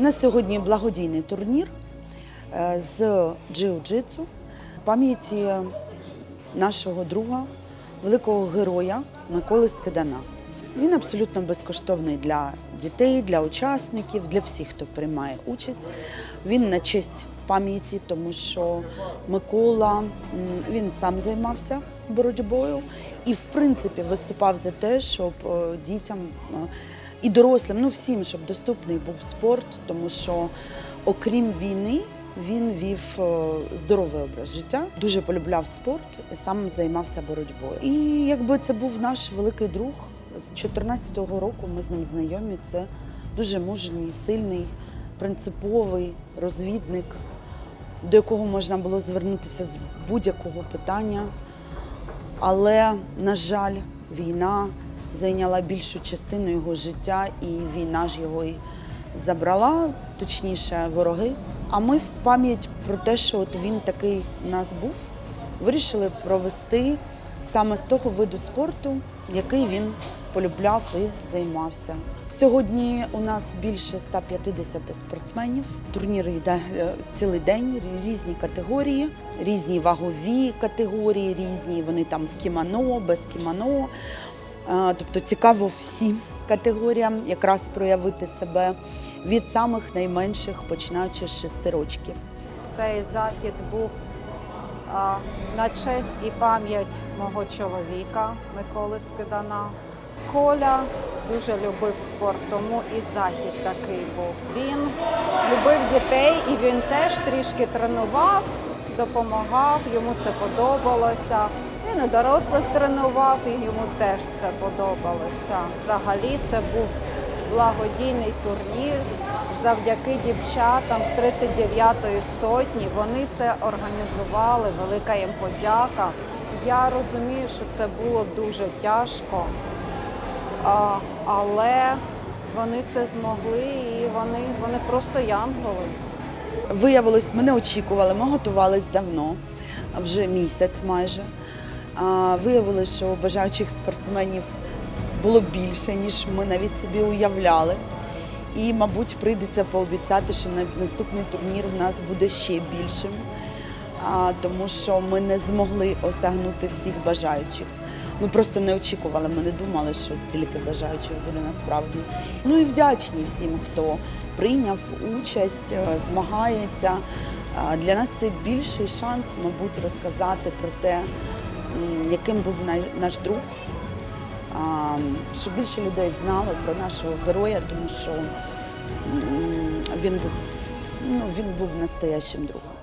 У нас сьогодні благодійний турнір е, з джиу-джитсу в пам'яті нашого друга, великого героя Миколи Скидана. Він абсолютно безкоштовний для дітей, для учасників, для всіх, хто приймає участь. Він на честь пам'яті, тому що Микола він сам займався боротьбою і, в принципі, виступав за те, щоб е, дітям е, і дорослим, ну всім, щоб доступний був спорт, тому що окрім війни. Він вів е, здоровий образ життя, дуже полюбляв спорт сам займався боротьбою. І якби це був наш великий друг з 14-го року. Ми з ним знайомі. Це дуже мужній, сильний, принциповий розвідник, до якого можна було звернутися з будь-якого питання. Але, на жаль, війна зайняла більшу частину його життя, і війна ж його і забрала, точніше, вороги. А ми в пам'ять про те, що от він такий у нас був, вирішили провести саме з того виду спорту, який він полюбляв і займався. Сьогодні у нас більше 150 спортсменів. Турнір йде е, цілий день, різні категорії, різні вагові категорії, різні вони там в кімоно, без кімоно. Тобто цікаво всім категоріям якраз проявити себе від самих найменших, починаючи з 6 років. Цей захід був на честь і пам'ять мого чоловіка Миколи Скидана. Коля дуже любив спорт, тому і захід такий був. Він любив дітей і він теж трішки тренував, допомагав, йому це подобалося. Він і дорослих тренував, і йому теж це подобалося. Взагалі це був благодійний турнір завдяки дівчатам з 39-ї сотні. Вони це організували. Велика їм подяка. Я розумію, що це було дуже тяжко, але вони це змогли і вони, вони просто янголи. Виявилось, ми не очікували, ми готувались давно, вже місяць майже. А, Виявилось, що бажаючих спортсменів було більше, ніж ми навіть собі уявляли. І, мабуть, прийдеться пообіцяти, що на- наступний турнір в нас буде ще більшим, тому що ми не змогли осягнути всіх бажаючих. Ми просто не очікували, ми не думали, що стільки бажаючих буде насправді. Ну і вдячні всім, хто прийняв участь, е, змагається. Для нас це більший шанс, мабуть, розказати про те, яким був наш друг, щоб більше людей знало про нашого героя, тому що він був, ну, він був настоящим другом.